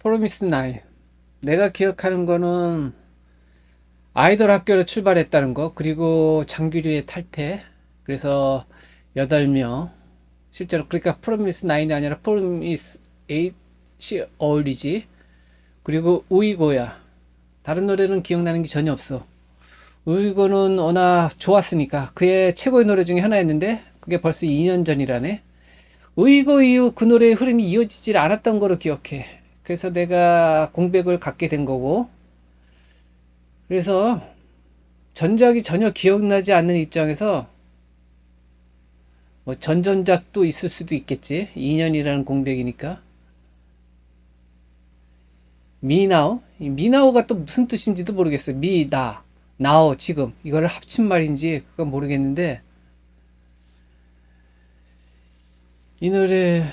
프로미스 나인. 내가 기억하는 거는 아이돌 학교로 출발했다는 거, 그리고 장규리의 탈퇴. 그래서 8명. 실제로 그러니까 프로미스 나인이 아니라 프로미스 에잇이 어울리지. 그리고 우이고야. 다른 노래는 기억나는 게 전혀 없어. 우이고는 워낙 좋았으니까 그의 최고의 노래 중에 하나였는데 그게 벌써 2년 전이라네. 우이고 이후 그 노래의 흐름이 이어지질 않았던 거로 기억해. 그래서 내가 공백을 갖게 된 거고. 그래서 전작이 전혀 기억나지 않는 입장에서 뭐 전전작도 있을 수도 있겠지. 2년이라는 공백이니까. 미나오? 이 미나오가 또 무슨 뜻인지도 모르겠어. 미, 나, 나오, 지금. 이거를 합친 말인지 그건 모르겠는데 이 노래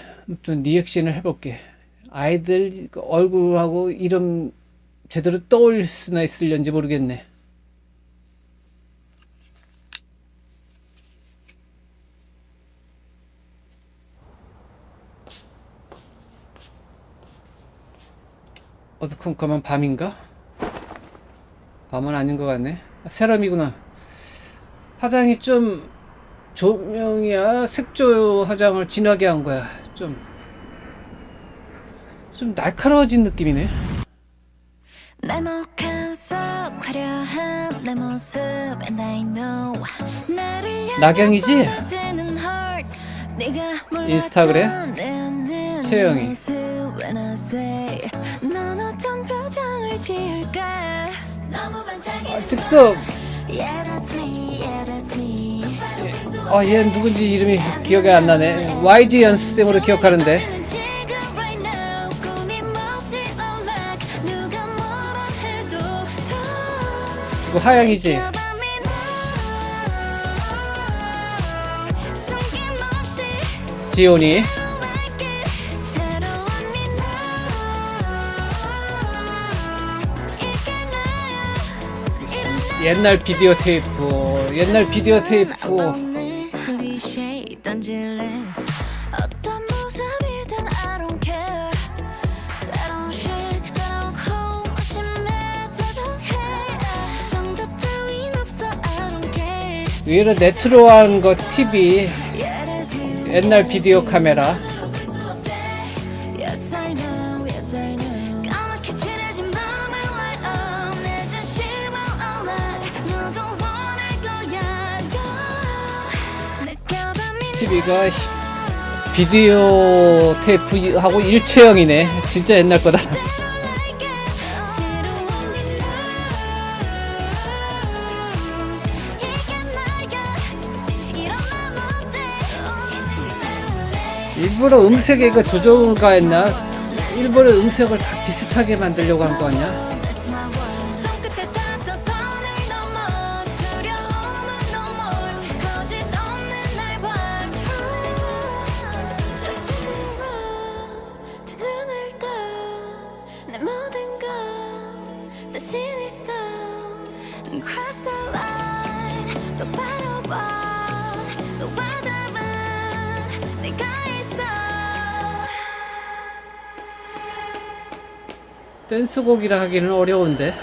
좀 리액션을 해볼게. 아이들 그 얼굴하고 이름 제대로 떠올릴 수나 있을런지 모르겠네. 어두컴컴한 밤인가? 밤은 아닌 것 같네. 아, 세럼이구나. 화장이 좀 조명이야 색조 화장을 진하게 한 거야. 좀 좀 날카로워진 느낌이네. 몰랐던 인스타그램? 내 채영이. 아, 지금 Yeah that's me yeah that's me 아, 얘 누군지 이름이 기억이 안 나네. YG 연습생으로 기억하는데. 더 지금 하양이지. 지온이. 옛날 비디오 테이프. 옛날 비디오 테이프. 위로 네트로한 거 TV. 옛날 비디오 카메라. TV가 비디오 테이프하고 일체형이네. 진짜 옛날 거다. 일부러 음색에 이거 조정가 했나? 일부러 음색을 다 비슷하게 만들려고 한 거 아니야? 자신 똑바로 봐 댄스곡이라 하기는 어려운데.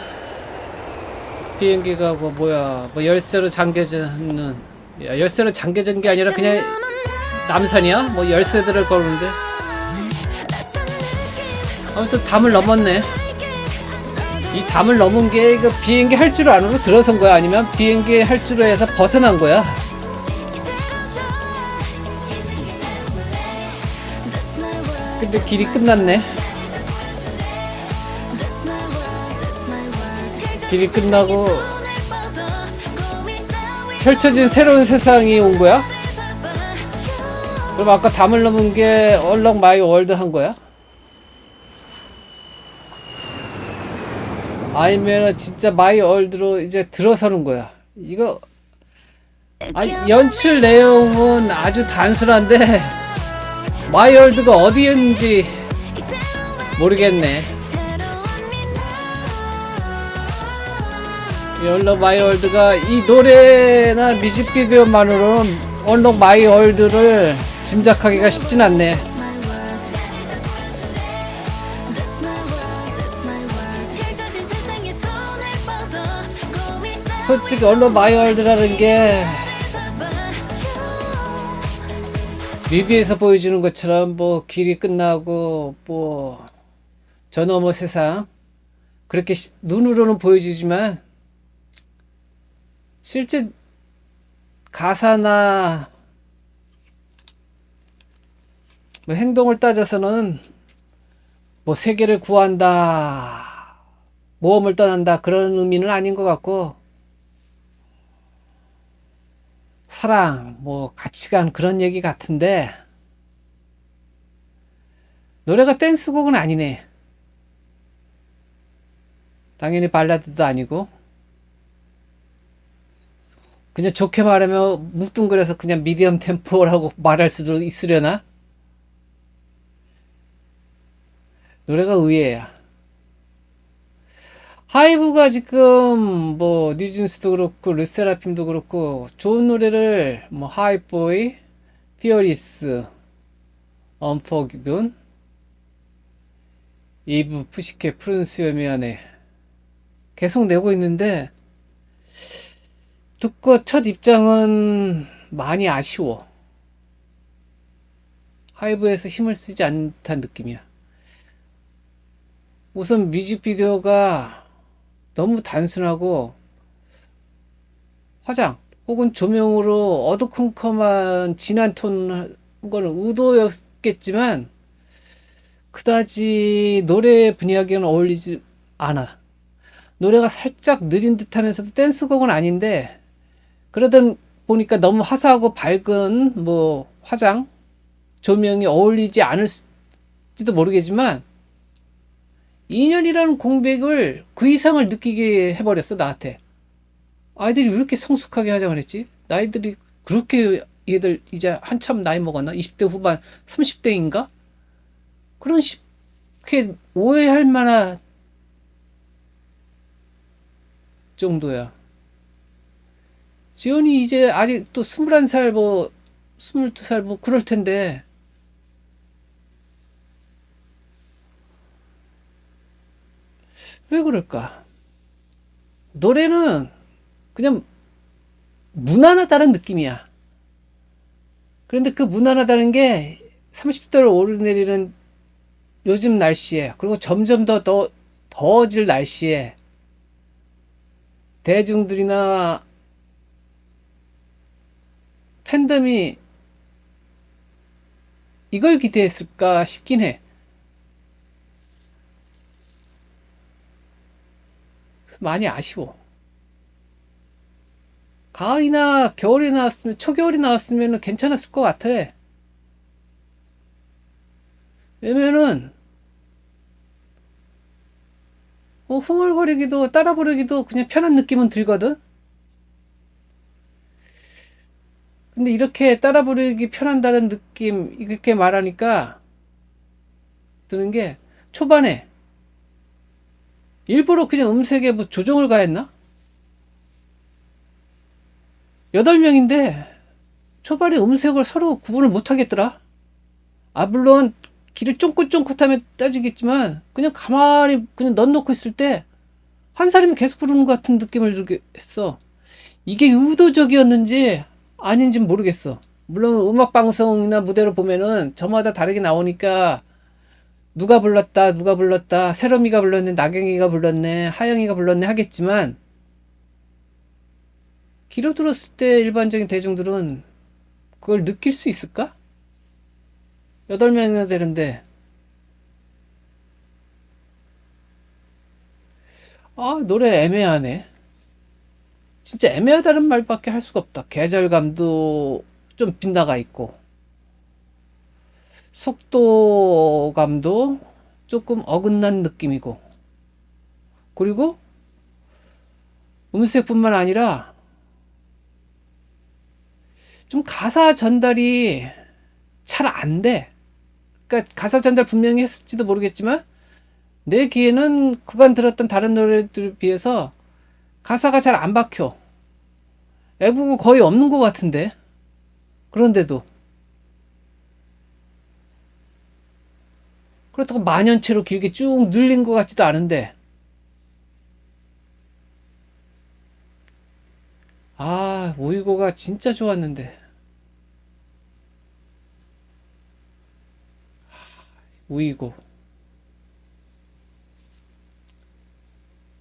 비행기가 뭐 뭐야 뭐 열쇠로 잠겨졌는 야, 열쇠로 잠겨진 게 아니라 그냥 남산이야? 뭐 열쇠들을 거는데. 아무튼 담을 넘었네. 이 담을 넘은 게 이거 비행기 할 줄 안으로 들어선 거야? 아니면 비행기 할 줄로 해서 벗어난 거야? 근데 길이 끝났네 길이 끝나고 펼쳐진 새로운 세상이 온 거야? 그럼 아까 담을 넘은 게 얼렁 마이 월드 한 거야? 아니면 진짜 마이 월드로 이제 들어서는 거야? 이거 아 연출 내용은 아주 단순한데 마이 월드가 어디였는지 모르겠네. 열러 마이월드가 이 노래나 뮤직비디오만으로는 얼럭 마이월드를 짐작하기가 쉽진 않네. 솔직히 얼럭 마이월드라는 게 뮤비에서 보여주는 것처럼 뭐 길이 끝나고 뭐 저너머 세상 그렇게 눈으로는 보여주지만 실제 가사나 뭐 행동을 따져서는 뭐 세계를 구한다 모험을 떠난다 그런 의미는 아닌 것 같고 사랑 뭐 가치관 그런 얘기 같은데 노래가 댄스곡은 아니네. 당연히 발라드도 아니고 그냥 좋게 말하면 뭉뚱그려서 그냥 미디엄 템포라고 말할 수도 있으려나? 노래가 의외야. 하이브가 지금 뭐 뉴진스도 그렇고 르세라핌도 그렇고 좋은 노래를 뭐 하이보이, 피어리스, 언포기븐, 이브, 푸시케, 푸른 수염이 안에 계속 내고 있는데 듣고 첫 입장은 많이 아쉬워. 하이브에서 힘을 쓰지 않다는 느낌이야. 우선 뮤직비디오가 너무 단순하고 화장 혹은 조명으로 어두컴컴한 진한 톤 거는 의도였겠지만 그다지 노래 분위기는 어울리지 않아. 노래가 살짝 느린 듯 하면서도 댄스곡은 아닌데 그러다 보니까 너무 화사하고 밝은 뭐 화장 조명이 어울리지 않을지도 모르겠지만 2년이라는 공백을 그 이상을 느끼게 해버렸어 나한테. 아이들이 왜 이렇게 성숙하게 화장을 했지? 나이들이 그렇게 얘들 이제 한참 나이 먹었나? 20대 후반 30대인가? 그런 식게 오해할 만한 정도야 지연이 이제 아직 또 21살 뭐 22살 뭐 그럴 텐데 왜 그럴까? 노래는 그냥 무난하다는 느낌이야. 그런데 그 무난하다는 게 30도를 오르내리는 요즘 날씨에 그리고 점점 더, 더 더워질 날씨에 대중들이나 팬덤이 이걸 기대했을까 싶긴 해. 많이 아쉬워. 가을이나 겨울에 나왔으면, 초겨울에 나왔으면 괜찮았을 것 같아. 왜냐면은, 어, 흥얼거리기도, 따라 부르기도 그냥 편한 느낌은 들거든? 근데 이렇게 따라 부르기 편한다는 느낌, 이렇게 말하니까 드는 게 초반에 일부러 그냥 음색에 뭐 조정을 가했나? 여덟 명인데 초반에 음색을 서로 구분을 못 하겠더라. 아, 물론 길을 쫑긋쫑긋하면 따지겠지만 그냥 가만히 그냥 넣어놓고 있을 때 한 사람이 계속 부르는 것 같은 느낌을 들게 했어. 이게 의도적이었는지 아닌지는 모르겠어. 물론 음악 방송이나 무대로 보면은 저마다 다르게 나오니까 누가 불렀다, 누가 불렀다, 세롬이가 불렀네, 나경이가 불렀네, 하영이가 불렀네 하겠지만 귀로 들었을 때 일반적인 대중들은 그걸 느낄 수 있을까? 여덟 명이나 되는데 아 노래 애매하네. 진짜 애매하다는 말밖에 할 수가 없다. 계절감도 좀 빗나가 있고 속도감도 조금 어긋난 느낌이고 그리고 음색뿐만 아니라 좀 가사 전달이 잘 안 돼. 그러니까 가사 전달 분명히 했을지도 모르겠지만 내 귀에는 그간 들었던 다른 노래들에 비해서 가사가 잘 안 박혀. 애국어 거의 없는 것 같은데. 그런데도. 그렇다고 만연체로 길게 쭉 늘린 것 같지도 않은데. 아, 우이고가 진짜 좋았는데. 우이고.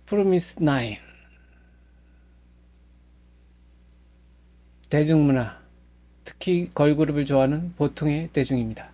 프로미스 나인. 대중문화. 특히 걸그룹을 좋아하는 보통의 대중입니다.